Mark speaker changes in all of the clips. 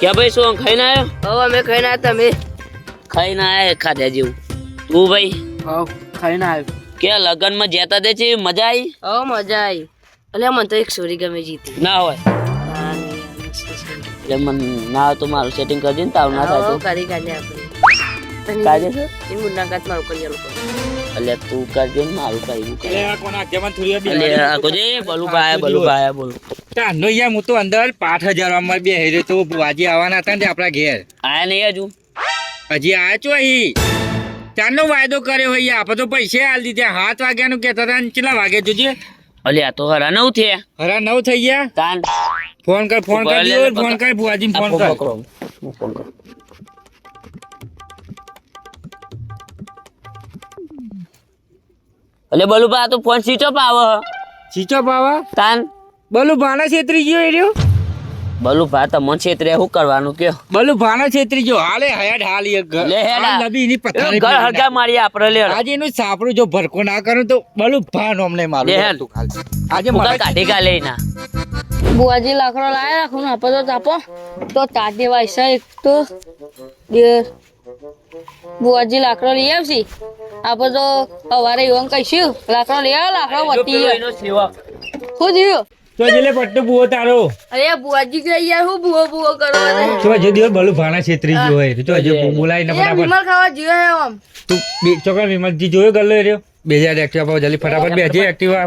Speaker 1: ક્યાં ભાઈ શું ખાઈને આવ્યો?
Speaker 2: હવે અમે ખાઈને આવ્યા તમે.
Speaker 1: ખાઈને આવ્યા ખાધા જેવું તું ભાઈ?
Speaker 2: હા ખાઈને આવ્યો.
Speaker 1: કે લગનમાં જતા દે છે મજા આવી
Speaker 2: હા મજા આવી એટલે મને તો એક સોરી ગમે જીતી.
Speaker 1: ના હોય. એટલે મને ના હોય તો મારું સેટિંગ કરજે ને તાવ ના થાય તો.
Speaker 2: કરી કાઢે આપણે
Speaker 1: કાઢે?
Speaker 2: એ મુલાકાત મારું કરી આલો
Speaker 1: એટલે તું કરજે ને મારું કર્યું
Speaker 3: એટલે આ કોના થોડી વાર
Speaker 1: એટલે
Speaker 3: બેહવા
Speaker 1: આ. કોજે બલું ભાયા બલું ભાયા બોલું.
Speaker 3: તારનો યાર હું તો અંદર પાંચ હજારમાં બે હેરે તો વાજી આવવાના હતા ને આપણા ઘેર.
Speaker 1: આયા નહીં હજુ?
Speaker 3: હજી આયા છો અહીં? ચારનો વાયદો કર્યો હોય આપણે તો પૈસા હાલ દીધા. સાત વાગ્યાનું કહેતા હતા ને કેટલા વાગે જોજે?
Speaker 1: અલે આ તો હરા નવ થયા.
Speaker 3: હરા નવ થઈ ગયા?
Speaker 1: તાન.
Speaker 3: ફોન કર ફોન કર. ફોન કર ભુવાજીને
Speaker 1: આ
Speaker 3: ફોન કર.
Speaker 1: ફોન કરું. અલે બલુભા આ તો ફોન સ્વિચ ઓફ આવે.
Speaker 3: ઓફ પાવા
Speaker 1: તાન.
Speaker 3: બલુ ભાણા છેતરી ગયો એ
Speaker 1: બલુભા તો મન છેતરે શું કરવાનું કયો?
Speaker 3: બલુ ભાણા છેતરી ગયો. હાલે હયાડ હાલી ઘર.
Speaker 1: લે હેડ
Speaker 3: નબી ની પથારી
Speaker 1: ઘર હરગા મારી આપણે લે
Speaker 3: આજે એનું સાપડું જો ભરકો ના કરું તો બલુ ભા નોમ નહીં મારું
Speaker 1: લે હેડ.
Speaker 3: તું ખાલી. આજે મારા
Speaker 1: કાઢી કા લઈ ના
Speaker 2: બુઆજી લાકડો લાયા રાખું ને આપણે તો તાપો. તો તાજે વાયસા એક તો. બે. બુઆજી લાકડો લઈ આવશી. આપણે તો સવારે એવું કહીશું લાકડો લઈ લાકડો વટી શું થયું?
Speaker 3: તો જેલે પટ્ટો બુઓ તારો.
Speaker 2: અરે બુઆજી કે યાર હું બુઓ બુઓ કરો
Speaker 3: તો દિવસ બલુ ભાણા છેતરી ગયો હોય. તો હજુ બોલાય ને ફટાફટ.
Speaker 2: વિમલ ખાવા જીવે હે આમ.
Speaker 3: તું બે ચોકડ વિમલજી જોયો ગલ્લો રહ્યો? બે હજાર એક્ટિવા જલ્દી ફટાફટ બે હજાર એક્ટિવા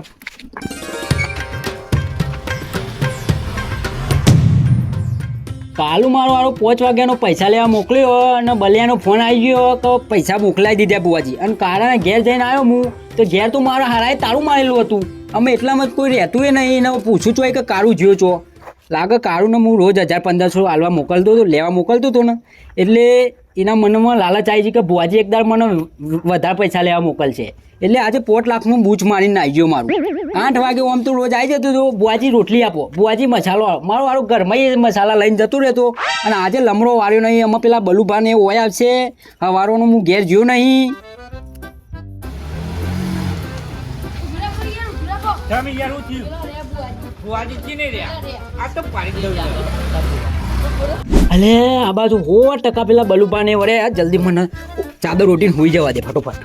Speaker 4: કાલુ મારો વાળો પાંચ વાગ્યાનો પૈસા લેવા મોકલ્યો અને બલિયાનો ફોન આવી ગયો તો પૈસા મોકલાવી દીધા બુવાજી. અને કારણે ઘેર જઈને આવ્યો હું, તો ઘેર તો મારા હારાએ તાળું મારેલું હતું. અમે એટલામાં જ કોઈ રહેતું એ નહીં એને પૂછું છું કે કાળું જ્યો છો? લાગે કાળુને હું રોજ હજાર પંદરસો હાલવા મોકલતો હતો, લેવા મોકલતો હતો ને. એટલે એના મનમાં લાલચ આવી છે કે ભુવાજી એકદાર મને વધારે પૈસા લેવા મોકલશે. એટલે આજે પોટ લાખનું બૂચ મારીને આવી ગયો મારું. આઠ વાગે આમ તો રોજ આવી જતો હતો ભુવાજી રોટલી આપો. ભુવાજી મસાલો મારો મારો ઘરમાં એ મસાલા લઈને જતો રહેતો. અને આજે લમડો વાળ્યો નહીં, એમાં પેલા બલુભાને એ ઓય આવશે. હવારોનો હું ઘેર જોયું નહીં.
Speaker 3: ભુવાજી નહીં રહ્યા. આ તો પાડી દઉં
Speaker 4: અલે આ બાજુ હો ટકા પેલા વળે આ જલ્દી મને ચાદર રોટીને હોઈ જવા દે ફટોફટ.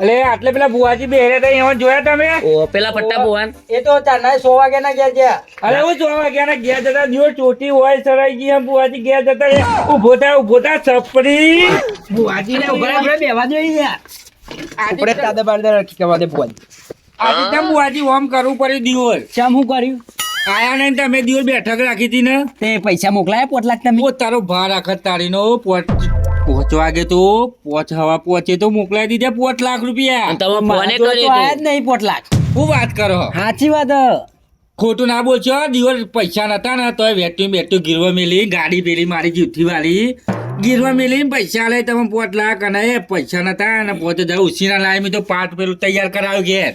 Speaker 3: અલે આટલે પેલા ભુવાજી બેહરે હતા એમાં જોયા તમે?
Speaker 1: ઓ પેલા પટ્ટા બુવાન
Speaker 4: એ તો ચારના સો વાગ્યાના ના ગયા
Speaker 3: અરે હું સો વાગ્યાના ગયા જતા દિયો ચોટી હોય સરાઈ ગઈ એમ બુવાજી ગયા જતા ઊભો થા ઊભો થા સપરી ભુવાજી ને ઊભા રહે.
Speaker 4: બેવા દો યાર આપણે ચાદર બાદર રાખી કરવા દે ફોન
Speaker 3: આજે તેમ ભુવાજી ઓમ કરવું પડ્યું દિયોર
Speaker 4: શ્યામ શું કર્યું?
Speaker 3: આયા ને તમે દિયોર બેઠક રાખી હતી ને?
Speaker 4: તે પૈસા મોકલાયા પોટ લાખ તમે
Speaker 3: તારો ભાર આખત તારીનો પોચ પોચ વાગે તો પોચ હવા પોચે તો મોકલાઈ દીધા પોચ લાખ રૂપિયા
Speaker 1: તમે ફોને
Speaker 4: મારા આયા જ નહીં પોટ લાખ
Speaker 3: હું વાત કરો?
Speaker 4: સાચી વાત.
Speaker 3: ખોટું ના બોલશો દિવસ પૈસા નતા ને તોય વેટ્યું બેટ્યું ગીરવા મેલી ગાડી પેલી મારી જુઠ્ઠી વાળી ગીરવા મેલી પૈસા લઈ તમે પોચ લાખ અને પૈસા નતા અને પોતે ઉછીના ઉસીના લાવી તો પાટ પેલું તૈયાર કરાવ્યું ઘેર.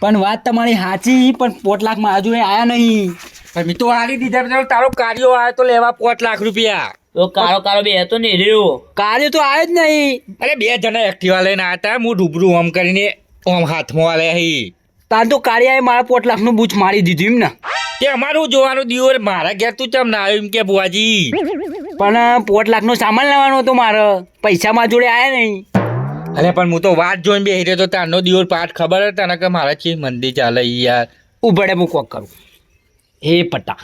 Speaker 4: પણ વાત તમારી સાચી પણ પોટ લાખ મારા જોડે આયા નહીં.
Speaker 3: પણ મેં તો હાલી દીધા પેલો તારો કાર્યો આવ્યો તો લેવા પોચ લાખ રૂપિયા.
Speaker 1: તો કારો કાળો બે હતો ને રહ્યો.
Speaker 4: કાર્ય તો આવ્યો જ નહીં.
Speaker 3: અરે બે જણા એક્ટિવા લઈને આવ્યા હતા હું રૂબરૂ ઓમ કરીને ઓમ હાથમાં આલે હી.
Speaker 4: તાર તો કાર્યાએ મારા પોટ લાખનું બૂચ મારી દીધું એમ ને.
Speaker 3: તે અમારું જોવાનું દિવસ મારા ઘેર તું ચમ ના આવ્યું એમ કે બુઆજી
Speaker 4: પણ પોટ લાખનો સામાન લેવાનો હતો મારે. પૈસા મારા જોડે આયા નહીં.
Speaker 3: અરે પણ હું તો વાત જોઈને બેહી રહ્યો તો તારનો દિવસ પાઠ ખબર હતા ને કે મારા છે મંદિર ચાલે યાર?
Speaker 4: ઉભડે હું કોક કરું. હે પટા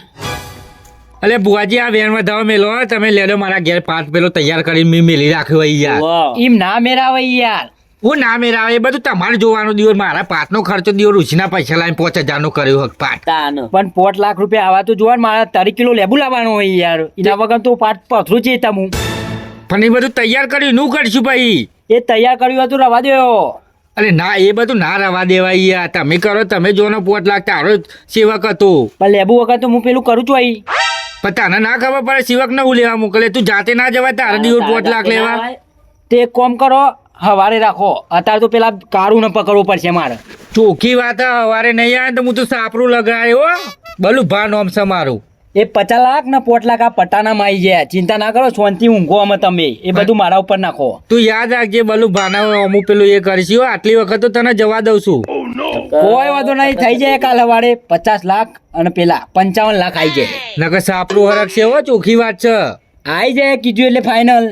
Speaker 3: અલે બુઆજી આ વેન વધાવો મેલો. તમે લેડો મારા ઘેર પાઠ પેલો તૈયાર કરીને મેં મેલી રાખ્યો હોય યાર.
Speaker 4: એમ ના મેરાવે યાર.
Speaker 3: હું ના મેરાવે એ બધું તમારે જોવાનું દિવસ મારા પાઠનો ખર્ચો દિવસ ઋષિના પૈસા લાવીને પાંચ હજારનો કર્યો હક પાઠ
Speaker 4: પણ પોટ લાખ રૂપિયા આવા તો જોવા ને મારા તારી કિલો લેબુ લાવવાનો હોય યાર. એના વગર તો પાઠ પથરું છે તમું
Speaker 3: પણ એ બધું તૈયાર કર્યું નું કરશું ભાઈ.
Speaker 4: એ તૈયાર કર્યું હતું રવા દેવો
Speaker 3: અરે ના એ બધું ના રવા દેવાય યાર. તમે કરો તમે જોનો પોટ લાગતા. તારો જ સેવક હતો.
Speaker 4: પણ લેબુ વખત તો હું પેલું કરું છું અહીં.
Speaker 3: પણ તને ના ખબર પડે સેવક ને હું લેવા મોકલે. તું જાતે ના જવાય તારા દિવસ પોટ લાખ લેવા.
Speaker 4: તે એક કોમ કરો હવારે રાખો. અત્યારે તો પેલા કારું ને પકડવું પડશે મારે.
Speaker 3: ચોખ્ખી વાત હવારે નહીં આવે તો હું તો સાપરું લગાડ્યો. બલું ભાન નોમ છે મારું
Speaker 5: એ પચાસ લાખ ને પોટ લાખ આ પટાનામાં આવી ગયા. ચિંતા ના કરો શાંતિ ઊંઘો અમે તમે. એ બધું મારા ઉપર નાખો.
Speaker 3: તું યાદ રાખજે બલું ભાના અમુક પેલું એ કરીશું આટલી વખત તો તને જવા દઉં છું.
Speaker 5: કોઈ વાંધો નહીં થઈ જાય કાલ સવારે પચાસ લાખ અને પેલા પંચાવન લાખ આવી જાય.
Speaker 3: નકર સાપરું હરક છે હો ચોખ્ખી વાત છે.
Speaker 5: આવી જાય કીધું એટલે ફાઇનલ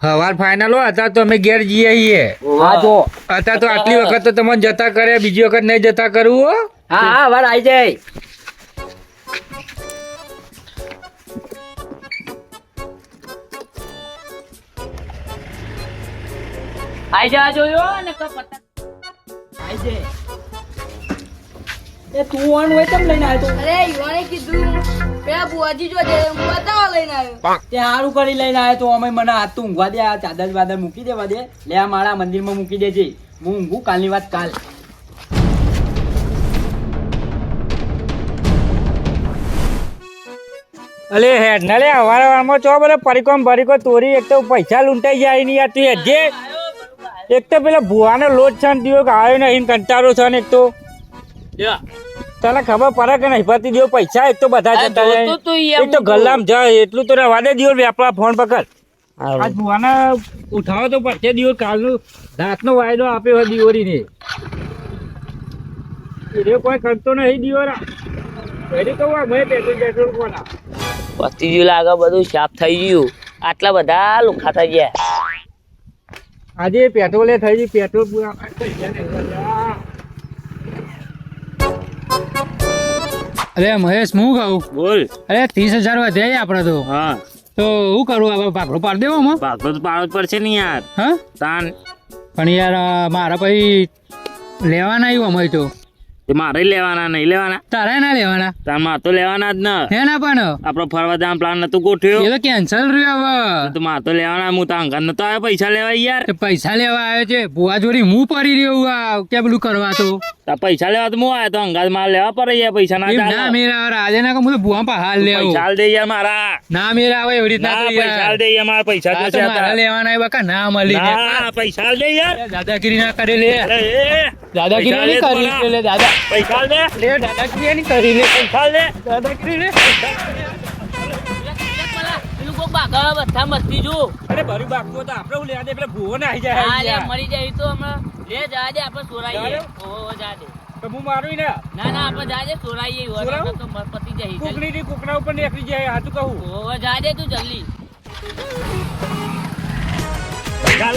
Speaker 3: હવાર ફાઇનલ હો અત્યારે તો અમે ઘેર જઈએ છીએ.
Speaker 5: હા જો.
Speaker 3: અત્યારે તો આટલી વખત તો તમને જતા કરે બીજી વખત નહીં જતા કરવું હો.
Speaker 5: હા હા વાર આવી જાય.
Speaker 1: આઈ જા જોયો ને તો પતા
Speaker 5: આઈ જે એ તું ઓન હોય તમ લઈને આવ્યો
Speaker 6: અરે યુવાને કીધું. પેલા બુઆજી જો દે હું બતાવા લઈને આવ્યો.
Speaker 5: તે હારું કરી લઈને આવ્યો તો અમે મને હાથ તું ઊંઘવા દે આ ચાદર વાદર મૂકી દેવા દે. લે આ માળા મંદિરમાં મૂકી દેજે. હું ઊંઘું કાલની વાત કાલ.
Speaker 3: અલે હેડ નલે લે હવારે વારમાં ચો બધે પરિકોમ ભરીકો તોરી એક તો પૈસા લૂંટાઈ જાય નહીં આ તું હેડજે. એક તો પેલા ભુવાનો લોટ છે ને દિયો આવ્યો અહીં કંટાળો છે ને એક તો. તને ખબર પડે કે નહીં? પતિ દિયો પૈસા એક તો બધા જતા જાય એક તો ગલ્લામ જાય એટલું તો રવા દે દિયો વેપલા ફોન પકડ. આજ ભુવાને ઉઠાવો તો પડશે દિયો કાલનો રાતનો વાયદો આપ્યો હોય દિયોરીને એ કોઈ કરતો નહીં દિયોરા એની કહું મેં પેટ્રોલ પેટ્રોલ કોના.
Speaker 1: પતી ગયું લાગે બધું સાફ થઈ ગયું. આટલા બધા લુખા થઈ ગયા.
Speaker 3: આજે પેટ્રોલે થઈ ગઈ પેટ્રોલ પૂરા.
Speaker 4: અરે મહેશ હું કહું
Speaker 1: બોલ.
Speaker 4: અરે ત્રીસ હજાર વધ્યા આપણે તો.
Speaker 1: હા.
Speaker 4: તો શું કરું? હવે ભાગડો પાડી દેવો માં
Speaker 1: ભાગડો તો પાડવો પડશે ને યાર.
Speaker 4: હા?
Speaker 1: તાન.
Speaker 4: પણ યાર મારા પછી લેવાના આવ્યું અમે તે.
Speaker 1: મારે લેવાના નહીં લેવાના?
Speaker 4: તારે ના લેવાના.
Speaker 1: તાર તો લેવાના જ ના.
Speaker 4: હે ના પણ.
Speaker 1: આપણો ફરવા જવાનો પ્લાન નતો ગોઠવ્યો.
Speaker 4: એ તો કેન્સલ રહ્યો હવે.
Speaker 1: તો માર તો લેવાના હું તો અંગત નતો આવ્યો પૈસા લેવા યાર.
Speaker 4: પૈસા લેવા આવ્યો છે. ભુવા જોડી હું પડી રહ્યો આ કે પેલું કરવા તો?
Speaker 1: તાર પૈસા લેવા તો હું આવ્યો તો અંગાત માર લેવા પડે યાર પૈસા ના ચાલે.
Speaker 4: ના મેરા આજે ના હું તો બુઆ પા હાલ લેવું.
Speaker 1: પૈસા હાલ દે યાર મારા.
Speaker 4: ના મેરા આવે એવી રીતના
Speaker 1: ના પૈસા દે યાર મારા પૈસા
Speaker 4: તો લેવાના બકા ના મળી ના
Speaker 1: પૈસા દે યાર.
Speaker 4: દાદાગીરી ના કરે લે. દાદાગીરી કરી લે દાદા.
Speaker 1: પૈસા
Speaker 4: લે. દાદાગીરી ની કરી લે
Speaker 1: પૈસા હાલ
Speaker 4: દાદાગીરી લે.
Speaker 1: બધા મસ્તી જો
Speaker 3: અરે ભરી બાપુ તો આપણે હું લેવા દે પેલા ભૂવો ના આવી જાય. યાર.
Speaker 1: મરી જાય તો હમણાં. લે જા દે આપણે સોરાઈએ? ઓહો જા દે.
Speaker 3: તો હું મારું ને?
Speaker 1: ના ના આપણે જાજે સોરાઈએ
Speaker 3: સોરાવું?
Speaker 1: તો પતી.
Speaker 3: કુકડી ની કુકડા ઉપર નીકળી જાય હાચું કહું.
Speaker 1: ઓહો જા દે તું જલ્દી.
Speaker 3: ચાલ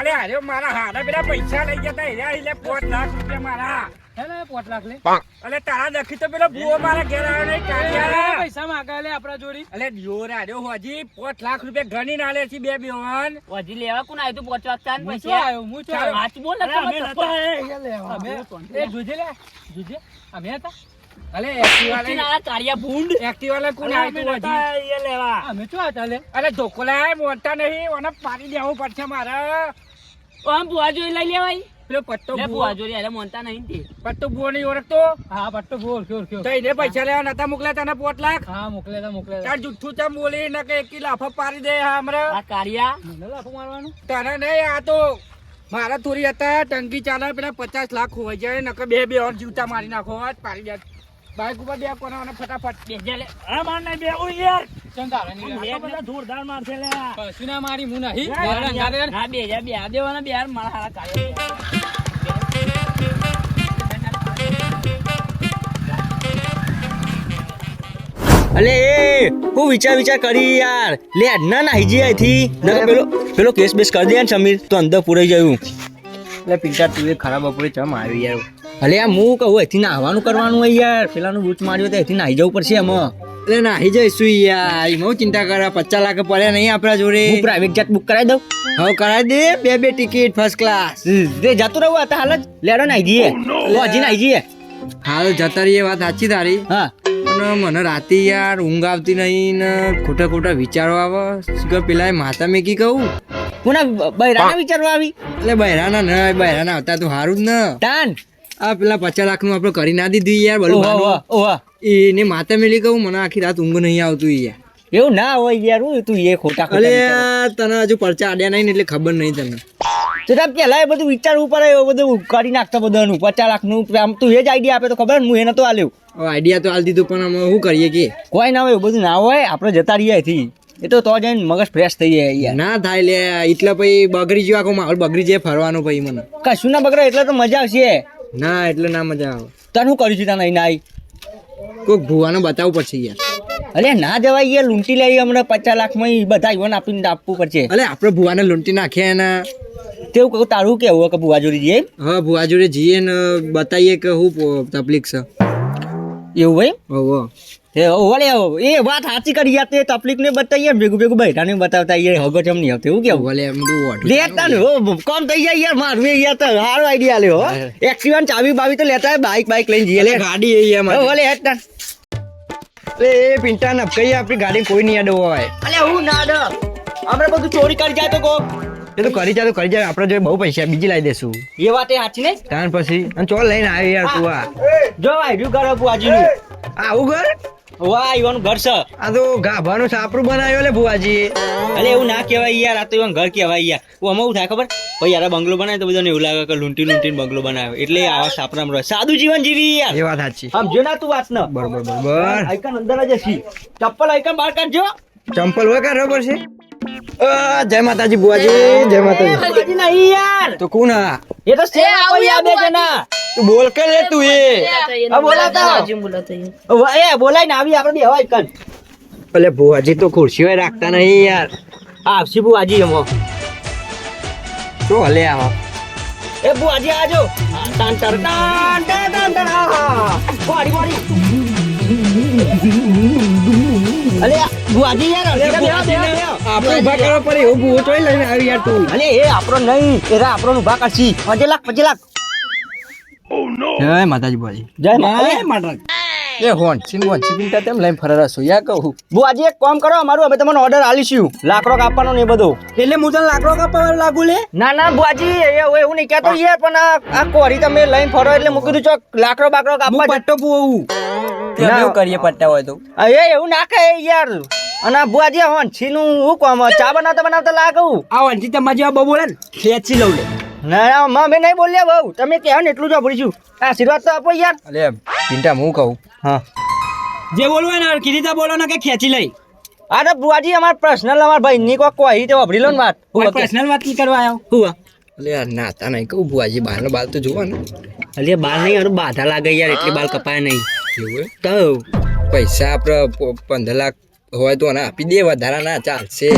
Speaker 3: અરે અરે, મારા હારા પેલા પૈસા લઈ જતા હેર્યા એટલે પાંચ લાખ રૂપિયા મારા.
Speaker 4: હે લાખ લે.
Speaker 3: અલે તારા નખી તો પેલો ભૂવો મારા ઘેર આવ્યો નહીં કાળિયા
Speaker 4: પૈસા માગા લે આપણા જોડી.
Speaker 3: અલે દિયો રાડ્યો હોજી પાંચ લાખ રૂપિયા ગણી ના લે છે બે બેવાન
Speaker 1: હજી લેવા કોણ આવ્યું તું તાન
Speaker 4: હું
Speaker 1: બોલ
Speaker 3: અમે
Speaker 4: એ જોજે લે જોજે. હતા
Speaker 3: અલે એક્ટિવા લઈ
Speaker 1: કાળિયા ભૂંડ.
Speaker 3: એક્ટિવા લઈ કોણ આવ્યું તું હજી?
Speaker 1: લેવા.
Speaker 4: અમે શું હતા લે?
Speaker 3: અરે ધોકો લાય મોટા નહીં ઓને પાડી દેવું પડશે મારે.
Speaker 1: આમ બુઆ જોઈ લઈ લેવાય.
Speaker 3: પેલો પટ્ટો
Speaker 1: બુઆ જોઈ એટલે મોનતા નહીં તે.
Speaker 3: પટ્ટો બુઓ નહીં ઓળખતો
Speaker 4: હા પટ્ટો બોલ ક્યોર ક્યોર
Speaker 3: તો એને પૈસા લેવા નતા મોકલ્યા તને પોત લાખ?
Speaker 4: હા મોકલે તા મોકલ્યા.
Speaker 3: તાર જુઠ્ઠું ચમ બોલી ને કે એકી લાફો પાડી દે હા હમણાં
Speaker 1: આ કારિયા
Speaker 4: મને લાફો મારવાનું?
Speaker 3: તને નહીં આ તો મારા થોડી હતા ટંકી ચાલે પેલા પચાસ લાખ હોય જાય નકર બે બે ઓર જીવતા મારી નાખો પાડી દે. બાઈક ઉપર બે કોના અને ફટાફટ
Speaker 1: બેજે લે.
Speaker 3: હા માર નહીં બે ઉઈ યાર.
Speaker 4: ચમ તારે નહીં
Speaker 1: બે
Speaker 4: લાફો
Speaker 1: બધા જોરદાર મારશે લે.
Speaker 4: કશું ના મારી હું નહીં. મારા.
Speaker 1: હા બેજા બે આ દેવાના બે યાર મારા હારા કાળિયા
Speaker 7: અલે એ હું વિચાર વિચાર કરી યાર. લે ના ના હિજી નકર પેલો પેલો કેસ બેસ કરી દે ને સમીર. તો અંદર પૂરાઈ જયું
Speaker 5: એટલે પિંટા તું એ ખરાબ બપોરે ચમ આવી યાર.
Speaker 7: ભલે આ હું કહું અહીંથી નાહવાનું કરવાનું હોય યાર. પેલાનું બૂચ માર્યો તો અહીંથી નાહી જવું પડશે એમાં.
Speaker 5: એટલે નાહી જઈશું યાર. એમાં ચિંતા કરે પચાસ લાખ પડ્યા નહીં આપણા જોડે.
Speaker 7: હું પ્રાઇવેટ જેટ બુક કરાવી દઉં?
Speaker 5: હવે કરાવી દે બે બે ટિકિટ ફર્સ્ટ ક્લાસ
Speaker 7: રે જતું રહું હતા હાલ જ. લેડો નાહી જઈએ. હજી નાહી જઈએ.
Speaker 5: હાલ જતા રહીએ વાત સાચી તારી.
Speaker 7: હા.
Speaker 5: પણ મને રાતે યાર ઊંઘ આવતી નહીં ને ખોટા ખોટા વિચારો આવે. કે પેલા એ માતા મેકી કહું.
Speaker 7: કોના બૈરાના વિચારવા આવી?
Speaker 5: એટલે બૈરાના ન બૈરાના આવતા તો સારું જ ને.
Speaker 7: તાન.
Speaker 5: આ પેલા પચાસ લાખનું આપડે કરી ના દીધું યાર બલું. એને માતા મેલી કહું મને આખી રાત ઊંઘ નહીં આવતું યાર.
Speaker 7: એવું ના હોય યાર હું તું એ ખોટા અરે
Speaker 5: તને હજુ પરચા આડ્યા નહીં ને એટલે ખબર નહીં તને.
Speaker 7: તો તાર પહેલાં એ બધું વિચારવું પડે એવું બધું કરી નાખતા બધાનું. પચાસ લાખનું આમ તું એ જ આઈડિયા આપે તો ખબર ને હું એને તો આ
Speaker 5: હવે આઈડિયા તો હાલ દીધું પણ અમે શું કરીએ કે?
Speaker 7: કોઈ ના હોય એવું બધું ના હોય આપણે જતા રહીએ અહીંથી. એ તો તો જઈને મગજ ફ્રેશ થઈ જાય યાર
Speaker 5: ના થાય લે એટલે પછી બગડી ગયો આખો માહોલ બગડી જાય ફરવાનો પછી મને.
Speaker 7: કશું ના બગડે એટલે તો મજા આવશે.
Speaker 5: ના એટલે ના મજા આવે.
Speaker 7: તને શું કર્યું છે તને અહીં નાઈ?
Speaker 5: કોઈક ભૂવાનો બતાવવું પડશે યાર.
Speaker 7: અરે ના જવાય યાર લૂંટી લઈ હમણાં પચાસ લાખમાં બધા ઈવન આપીને આપવું પડશે.
Speaker 5: અરે આપણે ભૂવાને લૂંટી નાખ્યા એના.
Speaker 7: તેવું કહું તારું કેવું કે જોડી જઈએ?
Speaker 5: હા ભુવા જોડે જઈએ ને બતાવીએ કે શું તકલીફ છે.
Speaker 7: એવું ભાઈ
Speaker 5: ઓહો.
Speaker 7: એ ઓલે એ વાત સાચી કરી યાર તે તકલીફ ને બતાવીએ ભેગું ભેગું બૈઠાને બતાવતા યાર હગો ચમ નહીં આવતું એવું કેવું?
Speaker 5: ભલે એમ.
Speaker 7: લેતા ને કોમ થઈ જાય યાર મારું એ યાર તો સારો આઈડિયા લ્યો હો. એક્સિડન્ટ ચાવી બાવી તો લેતા બાઈક બાઈક લઈને જઈએ લે.
Speaker 5: ગાડી એ એમ
Speaker 7: હો, ઓલે હેડ તાન.
Speaker 5: એ પિંટા નપકઈ આપણી ગાડી કોઈ નહીં અડવો હોય.
Speaker 7: અલે હું ના ડર આપણે બધું ચોરી કરી જાય તો કો
Speaker 5: એ તો કરી જાય તો કરી જાય આપણે જોડે બહુ પૈસા બીજી લાવી દેશું.
Speaker 7: એ વાત એ સાચી ને?
Speaker 5: ત્યાર પછી અને ચોલ લઈને આવી યાર તું આ.
Speaker 7: જો આઈડ્યું ઘર બુઆજીનું
Speaker 5: આવું ઘર?
Speaker 7: વાહ ઈવાનું ઘર છે.
Speaker 5: આ તો ગાભાનું સાપરું બનાવ્યો લે બુઆજી
Speaker 7: અરે એવું ના કહેવાય યાર આ તો ઈવાનું ઘર કહેવાય યાર. હું આમાં એવું થાય ખબર? ભાઈ યાર બંગલો બનાવે તો બધાને એવું લાગે કે લૂંટી લૂંટીને બંગલો બનાવ્યો એટલે આવા સાપરામ રહે. સાદું જીવન જીવી યાર.
Speaker 5: એ વાત સાચી.
Speaker 7: સમજો ના તું વાત ન
Speaker 5: બરોબર. બરોબર
Speaker 7: આઈકન અંદર જ છે ચપ્પલ આઈકન બહાર કાઢજો.
Speaker 5: ચંપલ હોય કાઢવો પડશે? અ, જય માતાજી બુઆજી જય માતાજી.
Speaker 7: બુઆજી નહીં યાર
Speaker 5: તો કોણ આ
Speaker 7: એ તો સેવા કોઈ આ બે જણા.
Speaker 5: તું બોલ કે લે તું એ?
Speaker 7: હા, બોલાતા એ બોલાય ને આવી આપણે બે હવાઈ કન.
Speaker 5: અલે ભુવાજી તો ખુરશીઓ રાખતા નહીં યાર.
Speaker 7: આપસી બુઆજી એમો.
Speaker 5: તો હલે આવો
Speaker 7: એ બુઆજી આજો તાન તર તાન તાન તાન તાન. બોડી બોડી. અલે બુઆજી યાર અડધી બેહો, બેહો, બેહો.
Speaker 5: આપણે ઊભા કરવા પડે એવું ભૂવો ચોઈ લઈને આવી યાર તું.
Speaker 7: અલે એ આપણો નહીં એરા આપણો ઊભા કરશી. પચે લાખ પચે લાખ.
Speaker 5: જય માતાજી
Speaker 7: જય
Speaker 5: એ હોન સિંગ હોન તેમ લઈને ફરરા છો યા કહું
Speaker 7: બુઆજી એક કામ કરો અમારું અમે તમને ઓર્ડર આલીશું. લાકડો કાપવાનો ને બધો.
Speaker 5: એટલે હું તને લાકડો કાપવા લાગુ લે?
Speaker 7: ના ના બુઆજી એ એવું નહીં કહેતો યાર પણ આ કોરી તમે લઈને ફરો એટલે મૂકી દીધું ચોક લાકડો બાકડો
Speaker 5: આપવા
Speaker 7: કાપવા
Speaker 5: પટ્ટો પુવું એવું કરીએ પટ્ટા હોય તો.
Speaker 7: એ એવું ના કહે યાર. અને આ બુઆજી હોન છીનું હું કોમ ચા બનાવતા બનાવતા લાગું.
Speaker 5: આ વંજી તમારા જેવા બહુ બોલે ને ખેંચી લઉં લે.
Speaker 7: ના માં મેં નહીં બોલ્યા બહુ. તમે કહો ને એટલું જ વાપરીશું આશીર્વાદ તો આપો યાર.
Speaker 5: અલે પિંટા હું કહું?
Speaker 7: હા.
Speaker 5: જે બોલવું હોય ને કીધી બોલો ને કે ખેંચી લઈ.
Speaker 7: અરે બુઆજી અમાર પર્સનલ અમાર ભાઈ ની કોઈ કોઈ તો વાપરી લો ને વાત.
Speaker 5: પર્સનલ વાત કી કરવા આવ્યો.
Speaker 7: હું આ?
Speaker 5: અલે યાર નાતા નહીં કહું ભુવાજી બહારનો બાલ તો જોવા ને.
Speaker 7: અલે બાલ નહીં અરે બાધા લાગે યાર એટલે બાલ કપાય નહીં.
Speaker 5: એવું
Speaker 7: તો.
Speaker 5: પૈસા આપણે પંદર લાખ હોય તો ના આપી દે વધારા ના ચાલશે.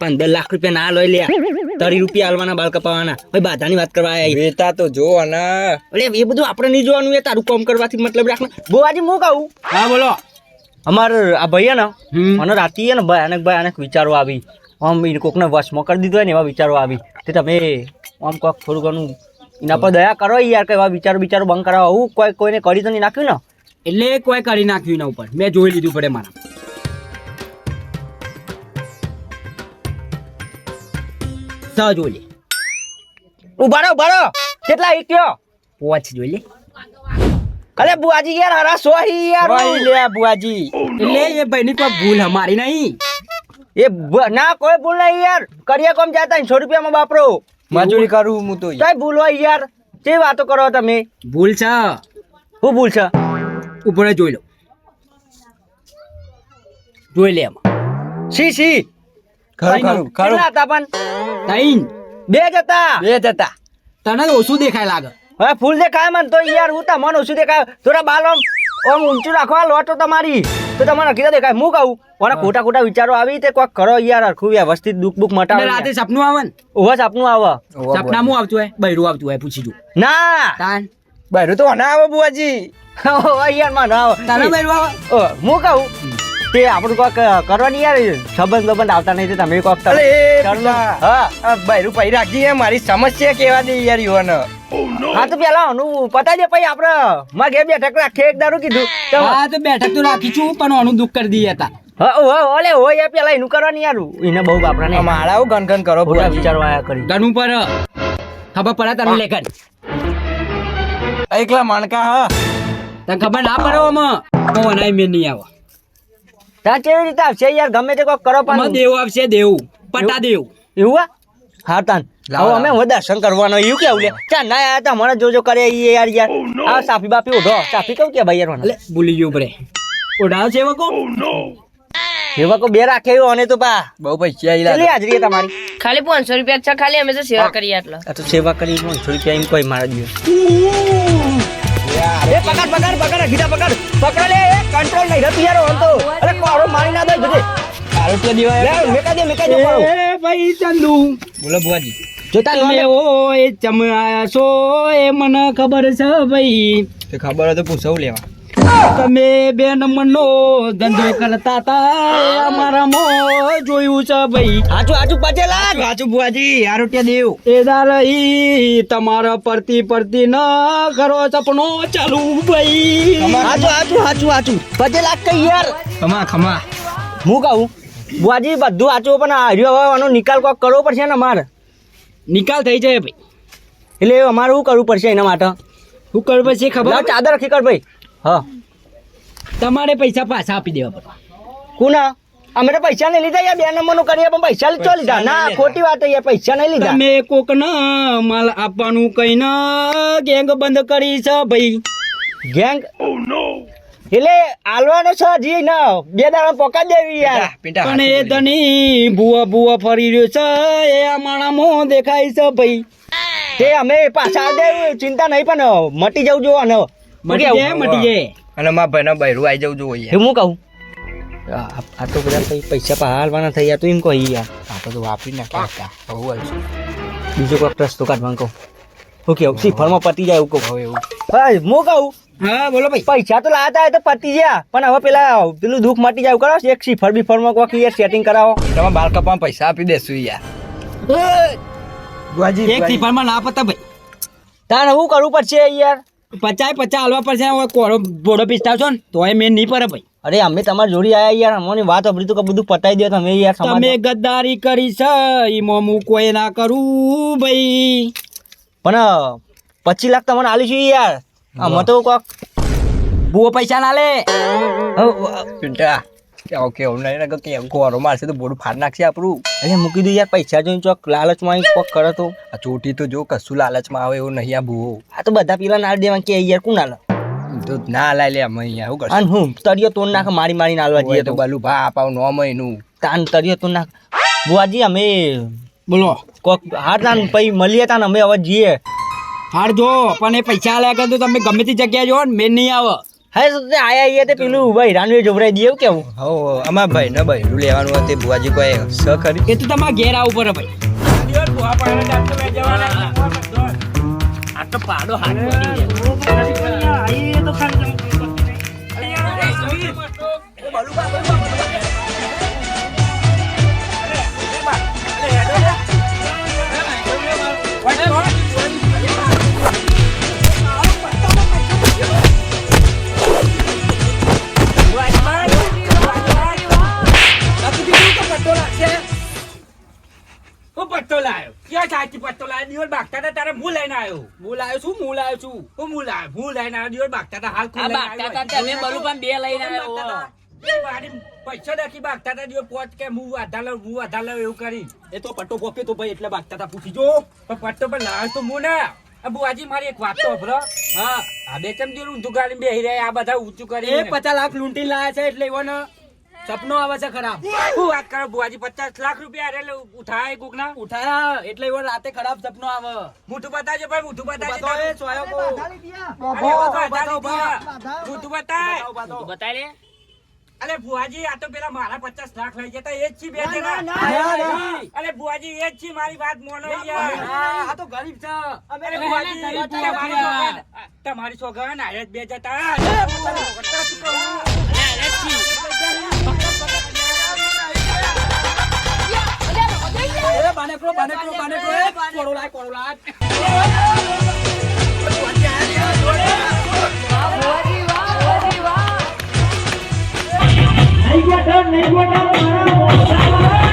Speaker 7: પંદર લાખ રૂપિયા ના લોય લે. તરી રૂપિયા હાલવાના બાલ કપાવાના. ભાઈ બાધાની વાત કરવા આવી.
Speaker 5: વેતા તો જો અને
Speaker 7: અરે એ બધું આપણે નહીં જોવાનું એ તારું કામ કરવાથી મતલબ રાખ બુઆજી હું કહું?
Speaker 5: હા બોલો.
Speaker 7: અમાર આ ભાઈ ને. મને રાતી ને ભયાનક ભયાનક વિચારો આવી. આમ કોકને વશમાં કરી દીધો હોય ને એવા વિચારો આવી. તે તમે આમ કોક થોડું ઘણું એના પર દયા કરો યાર કે એવા વિચારો વિચારો બંધ કરાવો. આવું કોઈ કોઈને કરી તો નહીં નાખ્યું ને?
Speaker 5: એટલે કોઈ કરી નાખ્યું એના ઉપર. મેં જોઈ લીધું પડે મારા.
Speaker 7: સહ જોઈ લે ઊભા રહો ઊભા રહો. કેટલા ઈ કયો?
Speaker 5: પોચ જોઈ લે
Speaker 7: અરે બુઆજી યાર હરા સોહી યાર.
Speaker 5: જોઈ લે બુઆજી. એટલે એ ભાઈની કોઈ ભૂલ અમારી નહીં.
Speaker 7: એ ના કોઈ ભૂલ નહીં યાર. કરીએ કોમ જાતા સો રૂપિયામાં વાપરો.
Speaker 5: મજૂરી કરું હું તો
Speaker 7: કઈ ભૂલ હોય યાર. તે વાતો કરો તમે.
Speaker 5: ભૂલ છે?
Speaker 7: હું ભૂલ છે?
Speaker 5: ઉપર જોઈ લો. જોઈ લે એમાં.
Speaker 7: સી સી
Speaker 5: ખરું ખરું
Speaker 7: કેટલા હતા પણ?
Speaker 5: નહીં
Speaker 7: બે જ
Speaker 5: બે જતા તને ઓછું દેખાય લાગે.
Speaker 7: હવે ફૂલ દેખાય મને તો યાર હું તમને ઓછું દેખાય. થોડા બાલ આમ આમ ઊંચું રાખવા લોટો તમારી. તો તમારે કીધા દેખાય. હું કહું મને ખોટા ખોટા વિચારો આવી તે કોઈક કરો યાર હરખું વ્યવસ્થિત દુઃખ બુક મટાવો
Speaker 5: રાતે સપનું આવે ને?
Speaker 7: ઓવા સપનું આવે.
Speaker 5: સપનામાં આવતું હોય બૈરું આવતું હોય પૂછી જો
Speaker 7: ના!
Speaker 5: તાન. બૈરું તો ના આવે બુઆજી.
Speaker 7: યારમાં ના આવે.
Speaker 5: તારા બૈરું આવે?
Speaker 7: હું કહું તે આપણું કોક કરવાની યાર સંબંધ સંબંધ આવતા નહીં તમે કોક હા.
Speaker 5: બૈરું પૈ રાખજી મારી સમસ્યા કેવા દે યાર યુવાન.
Speaker 7: હા તો પેલા અનુ પતા દે પછી આપણે માં ઘેર બેઠક રાખે એક દારૂ કીધું.
Speaker 5: હા તો બેઠક તો રાખી છું પણ અનુ દુઃખ કરી દઈએ હતા
Speaker 7: ઓલે હોય પેલા એનું કરવાની યાર એને બહુ બાપરા
Speaker 5: મારા ગન ગન કરો
Speaker 7: ખોટા વિચારો આયા કરી.
Speaker 5: ગન ઉપર ખબર પડે તને લેખન? એકલા માણકા હા.
Speaker 4: તને ખબર ના પડે આમાં હું અનાય મેં નહીં આવે.
Speaker 7: ત્યાં કેવી રીતે આવશે યાર? ગમે તે કોઈ કરો પણ
Speaker 4: દેવ આવશે દેવ. પટા દેવ
Speaker 7: એવું હા? તાન.
Speaker 5: લાવો,
Speaker 7: હવે અમે દર્શન કરવાનો એવું કેવું લે? ચા ના આયા તા મને જોજો કરે ઈ યાર યાર. આ સાફી બાપી ઉઠો સાફી કહું કે ભાઈ યાર
Speaker 4: લે ભૂલી ગયો બરે ઓઢાવ છે વકો નો
Speaker 7: એવા કો બે રાખે અને તો પા.
Speaker 5: બહુ પૈસા આઈ લાગે
Speaker 7: હાજરી તમારી?
Speaker 2: ખાલી પાંચસો રૂપિયા છે ખાલી અમે તો સેવા કરીએ એટલે
Speaker 7: આ તો સેવા કરી પાંચસો રૂપિયા એમ કોઈ મારા દિવસ. એ પકડ પકડ પકડ ગીતા પકડ. પકડ લે એ કંટ્રોલ નહીં. રતી યાર આમ તો. અરે કોરો મારી ના દે જજે
Speaker 4: આરોગ્ય દીવા
Speaker 7: લે મેકા દે મેકા દે કોરો.
Speaker 4: એ ભાઈ ચંદુ.
Speaker 5: બોલો બુવાજી
Speaker 7: જોતા
Speaker 4: તમે ઓ એ ચમયા છો એ મને ખબર છે ભાઈ.
Speaker 5: તે ખબર હતો તો પૂછવું લેવા.
Speaker 4: તમે બે નંબરનો ધંધો કરતા તા અમારા મો જોયું છે ભાઈ.
Speaker 7: હાચું હાચું પટેલા
Speaker 4: સાચું બુઆજી આરોગ્ય દેવ. એ દારઈ તમારા પરતી પરતી ન કરો સપનો ચાલુ ભાઈ.
Speaker 7: હાચું હાચું હાચું હાચું. પટેલા કઈ યાર.
Speaker 5: ખમા ખમા.
Speaker 7: હું કહું બુઆજી બધું હાચું પણ હાર્યો હર્યો હવે આનો નિકાલ કોક કરવો પડશે ને મારે
Speaker 4: નિકાલ થઈ જાય ભાઈ.
Speaker 7: એટલે અમારે શું કરવું પડશે એના માટે?
Speaker 4: શું કરવું
Speaker 7: પડશે
Speaker 4: ખબર?
Speaker 7: ચાદર રાખી કર ભાઈ. હા.
Speaker 4: તમારે પૈસા પાછા આપી દેવા પડે.
Speaker 7: કુના? અમે તો પૈસા નહીં લીધા યાર બે નંબરનું કરીએ પણ પૈસા લીધો? લીધા ના ખોટી વાત છે યાર પૈસા નહીં લીધા.
Speaker 4: તમે કોક ના માલ આપવાનું કઈ ના ગેંગ બંધ કરી છે ભાઈ.
Speaker 7: ગેંગ? એટલે આલવાનો છે હજી ના બે દાડા પોકા દેવી યાર.
Speaker 4: પણ એ ધણી ભૂવા ભૂવા ફરી રહ્યો છે એ આ માણામાં દેખાય છે ભાઈ.
Speaker 7: તે અમે પાછા દેવું ચિંતા નહીં પણ મટી જવું જોવાનું
Speaker 4: મટી જાય મટી જાય.
Speaker 5: અને મારા ભાઈનો બૈરું આવી જવું જોઈએ.
Speaker 7: હું કહું? આ તો બધા પૈસા પા હાલવાના થઈ ગયા તું એમ કહી યાર.
Speaker 5: આ તો વાપરી નાખ્યા બહુ આવીશું
Speaker 7: બીજો કોઈક રસ્તો કાઢવાનું કહું. હું કેવું શ્રીફળમાં પતી જાય એવું કહું.
Speaker 5: હવે એવું.
Speaker 7: હા હું કહું?
Speaker 4: હા બોલો ભાઈ.
Speaker 7: પૈસા તો લાતા તો પતી ગયા પણ હવે પેલા પેલું દુઃખ મટી જાય એવું કરો. એક શ્રીફળ બીફળમાં કોઈ યાર સેટિંગ કરાવો.
Speaker 5: તમે બાલ કપામાં પૈસા આપી દેશું યાર.
Speaker 4: એક ત્રિફળમાં ના પતા ભાઈ.
Speaker 7: તારે શું કરવું પડશે યાર?
Speaker 4: પચાય પચાસ હાલવા પડશે કોળો કોરો બોડો પીસતા છો ને તોય મેં નહીં પડે ભાઈ.
Speaker 7: અરે અમે તમારી જોડી આયા યાર અમને વાત અભરી તો કે બધું પતાઈ દો તમે યાર
Speaker 4: તમે ગદ્દારી કરી છે એમાં હું કોઈ ના કરું ભાઈ.
Speaker 7: પણ પચીસ લાખ તમને આલી છું યાર. અમે તો કોક
Speaker 4: બુઓ પૈસા ના લે.
Speaker 5: પિંટા કેવું કેવું નહીં કે કે કોરો મારશે તો બોડું ફાડ નાખશે આપણું.
Speaker 7: એટલે મૂકી દઉં યાર પૈસા જોઈને ચોક લાલચમાં આવી કોક કરે તો.
Speaker 5: આ ચોટી તો જો કશું લાલચમાં આવે એવું નહીં આ ભૂવો
Speaker 7: આ તો બધા પેલા નાળ દેવા કે યાર કોણ આલે?
Speaker 5: તો ના લાય લે અમે અહીંયા શું કરશું?
Speaker 7: અને હું તળિયો તોડ નાખે મારી મારી નાલવા જઈએ તો
Speaker 5: બાલું ભા આપાવ નો મહિનું.
Speaker 7: તાન તળિયો તોડ નાખ. બુઆજી અમે
Speaker 4: બોલો.
Speaker 7: કોક હાર તાન પછી મળીએ તાન અમે હવે જઈએ.
Speaker 4: હાર જો પણ એ પૈસા લાગે તો તમે ગમે તે જગ્યાએ જો ને મેં નહીં આવે.
Speaker 7: હા તો તે આયા આયા તે પેલું ભાઈ રાનવી દઈએ એવું કેવું?
Speaker 5: હો અમાર ભાઈ ન ભાઈ રૂ લેવાનું હતું ભુવાજી કોઈ સ ખરી.
Speaker 4: એ તો તમારે ઘેર આવું પડે ભાઈ. આ તો પાડો હાથ ક્યાં સાચી પત્તો લાવ્યો દિવસ બાગતા હતા તારે હું લઈને આવ્યો. હું લાવ્યો છું હું લાવ્યો છું. હું હું લાવ્યો હું લઈને આવ્યો દિવસ બાગતા હતા હાલ
Speaker 1: ખુલ્લા બાગતા હતા તમે બલુપાન બે લઈને આવ્યો
Speaker 4: પૈસા નાખી બાગતા હતા દિવસ પોચ કે હું આધા લઉં હું આધા લઉં એવું કરી. એ તો પટ્ટો પોપ્યો તો ભાઈ એટલે બાગતા હતા પૂછી જો. પણ પટ્ટો પણ લાવ્યો તો હું ના. બુઆજી મારી એક વાત તો અભરો હા. આ બે ચમ જેવું ઊંધું ગાડી બેહી રહ્યા આ બધા ઊંચું કરી પચાસ લાખ લૂંટી લાયા છે એટલે એવાનો સપનો આવે છે ખરાબ. શું વાત કરો બુઆજી? પચાસ લાખ રૂપિયા અરે ઉઠાય કોક ના ઉઠાયા એટલે એવો રાતે ખરાબ સપનો આવે. મૂઠું બતાજો ભાઈ મોટું બતાવજો. અરે મૂઠું બતાય.
Speaker 1: બતાય લે.
Speaker 4: અરે બુઆજી આ તો પેલા મારા પચાસ લાખ લઈ જતા એ જ છી બે અરે બુઆજી એ જ છી મારી વાત મોનો યાર. આ તો ગરીબ છે. અરે બુઆજી તમારી સોગન તમારી સોગન જ બે જતા. એ બાનેકરો બાનેકરો બાનેકરો એ કોડો લાય કોડો લાય.
Speaker 2: વાહ વાહ વાહ